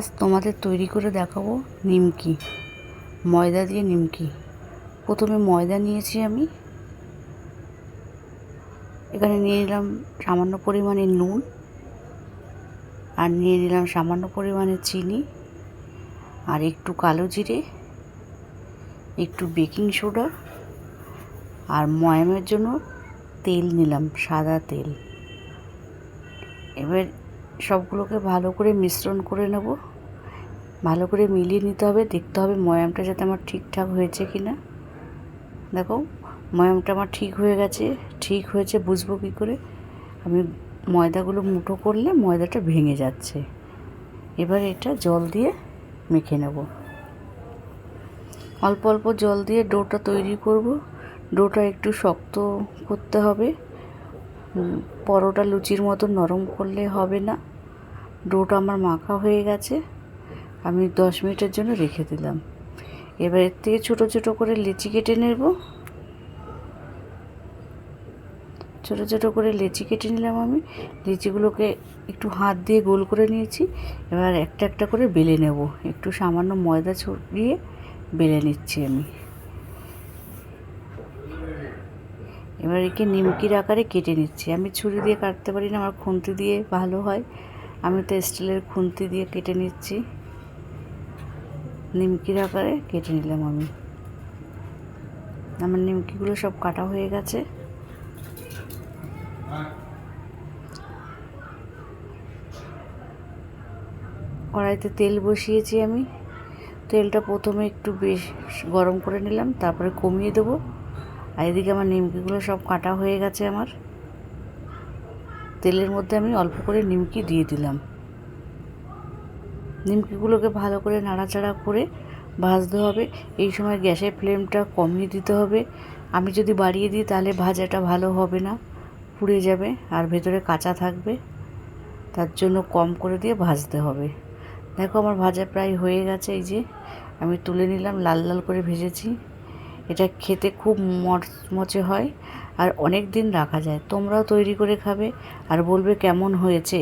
আজ তোমাদের তৈরি করে দেখাবো নিমকি, ময়দা দিয়ে নিমকি। প্রথমে ময়দা নিয়েছি আমি। এখানে নিয়ে নিলাম সামান্য পরিমাণে নুন আর নিয়ে নিলাম সামান্য পরিমাণে চিনি আর একটু কালো জিরে, একটু বেকিং সোডা আর ময়ামের জন্য তেল নিলাম, সাদা তেল। এবার সবগুলোকে ভালো করে মিশ্রণ করে নেব। ভালো করে মিলিয়ে নিতে হবে। দেখতে হবে ময়ামটা যাতে আমার ঠিকঠাক হয়েছে কি না দেখো, ময়ামটা আমার ঠিক হয়ে গেছে। ঠিক হয়েছে বুঝব কী করে? আমি ময়দাগুলো মুঠো করলে ময়দাটা ভেঙে যাচ্ছে। এবার এটা জল দিয়ে মেখে নেব। অল্প অল্প জল দিয়ে ডোটা তৈরি করব। ডোটা একটু শক্ত করতে হবে। পরোটা লুচির মতো নরম করলে হবে না। ডোটা আমার মাখা হয়ে গেছে। আমি দশ মিনিটের জন্য রেখে দিলাম। এবার এর থেকে ছোটো ছোটো করে লেচি কেটে নেব। ছোটো ছোটো করে লেচি কেটে নিলাম আমি। লেচিগুলোকে একটু হাত দিয়ে গোল করে নিয়েছি। এবার একটা একটা করে বেলে নেব। একটু সামান্য ময়দা ছড়িয়ে বেলে নিচ্ছি আমি। এবার একে নিমকির আকারে কেটে নিচ্ছি। আমি ছুরি দিয়ে কাটতে পারি না, আমার খুন্তি দিয়ে ভালো হয়। আমি তো স্টিলের খুন্তি দিয়ে কেটে নিচ্ছি। নিমকির আকারে কেটে নিলাম আমি। আমার নিমকিগুলো সব কাটা হয়ে গেছে। কড়াইতে তেল বসিয়েছি আমি। তেলটা প্রথমে একটু বেশ গরম করে নিলাম, তারপরে কমিয়ে দেবো। আর এদিকে আমার নিমকিগুলো সব কাটা হয়ে গেছে আমার। তেলের মধ্যে আমি অল্প করে নিমকি দিয়ে দিলাম। নিমকিগুলোকে ভালো করে নাড়াচাড়া করে ভাজতে হবে। এই সময় গ্যাসের ফ্লেমটা কমিয়ে দিতে হবে। আমি যদি বাড়িয়ে দিই তাহলে ভাজাটা ভালো হবে না, পুড়ে যাবে আর ভেতরে কাঁচা থাকবে। তার জন্য কম করে দিয়ে ভাজতে হবে। দেখো আমার ভাজা প্রায় হয়ে গেছে। এই যে আমি তুলে নিলাম, লাল লাল করে ভেজেছি। এটা খেতে খুব মচমচে হয় আর অনেক দিন রাখা যায়। তোমরাও তৈরি করে খাবে আর বলবে কেমন হয়েছে।